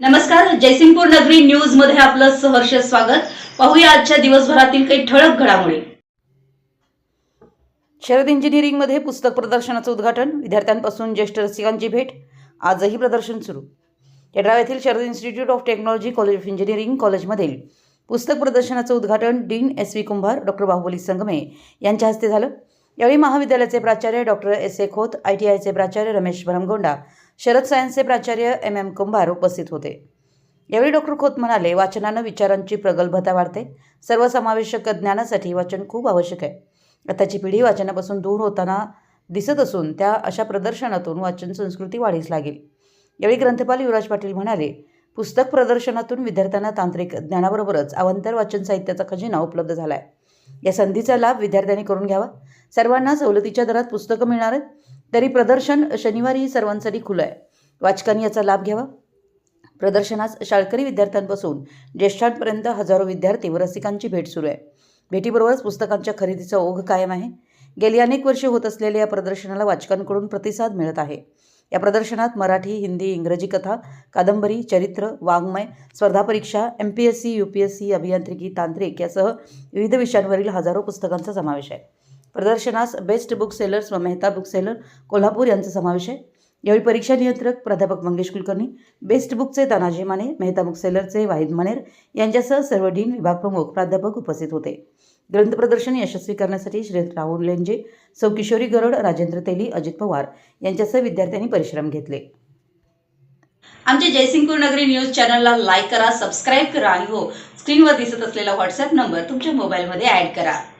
नमस्कार जयसिंगपूर नगरी न्यूजमध्ये आपलं सहर्ष स्वागत. पाहूया आजच्या दिवसभरातील काही ठळक घडामोडी. शरद इंजिनिअरिंगमध्ये पुस्तक प्रदर्शनाचं उद्घाटन. विद्यार्थ्यांपासून ज्येष्ठ रसिकांची भेट. आजही प्रदर्शन सुरू. येड्राव येथील Sharad institute of technology college of engineering कॉलेजमधील पुस्तक प्रदर्शनाचं उद्घाटन dean S V Kumbhar doctor Bahubali Sangame यांच्या हस्ते झालं. यावेळी महाविद्यालयाचे प्राचार्य doctor S A Khot I T आयचे प्राचार्य रमेश भरमगोंडा शरद सायन्सचे प्राचार्य एम एम कुंभार उपस्थित होते. यावेळी डॉक्टर खोत म्हणाले वाचनानं विचारांची प्रगल्भता वाढते. सर्वसमावेशक ज्ञानासाठी वाचन खूप आवश्यक आहे. आताची पिढी वाचनापासून दूर होताना दिसत असून त्या अशा प्रदर्शनातून वाचन संस्कृती वाढीस लागेल. यावेळी ग्रंथपाल युवराज पाटील म्हणाले पुस्तक प्रदर्शनातून विद्यार्थ्यांना तांत्रिक ज्ञानाबरोबरच अवांतर वाचन साहित्याचा खजिना उपलब्ध झाला आहे या संधीचा लाभ विद्यार्थ्यांनी करून घ्यावा. सर्वांना सवलतीच्या दरात पुस्तकं मिळणार आहेत. तरी प्रदर्शन शनिवारी सर्वांसाठी खुलं आहे. वाचकांनी याचा लाभ घ्यावा. प्रदर्शनास शाळकरी विद्यार्थ्यांपासून ज्येष्ठांपर्यंत हजारो विद्यार्थी व रसिकांची भेट सुरू आहे. भेटीबरोबरच पुस्तकांच्या खरेदीचा ओघ कायम आहे. गेली अनेक वर्षे होत असलेल्या या प्रदर्शनाला वाचकांकडून प्रतिसाद मिळत आहे. या प्रदर्शनात मराठी हिंदी इंग्रजी कथा कादंबरी चरित्र वाङ्मय स्पर्धा परीक्षा M P S C U P S C अभियांत्रिकी तांत्रिक यासह विविध विषयांवरील हजारो पुस्तकांचा समावेश आहे. प्रदर्शनास बेस्ट बुक सेलर्स व मेहता बुक सेलर कोल्हापूर यांचा समावेश आहे. यावेळी परीक्षा नियंत्रक प्राध्यापक मंगेश कुलकर्णी बेस्ट बुकचे तानाजी माने मेहता बुक सेलरचे वाहिद मनेर यांच्यासह सर्व डीन विभाग प्रमुख प्राध्यापक उपस्थित होते. ग्रंथ प्रदर्शन यशस्वी करण्यासाठी श्री राहुल लेंजे सौ किशोरी गरड राजेंद्र तेली अजित पवार यांच्यासह विद्यार्थ्यांनी परिश्रम घेतले. आमच्या जयसिंगपूर नगरी न्यूज चॅनलला लाईक करा सबस्क्राईब करा आणि हो स्क्रीनवर दिसत असलेला व्हॉट्सअप नंबर तुमच्या मोबाईलमध्ये ॲड करा.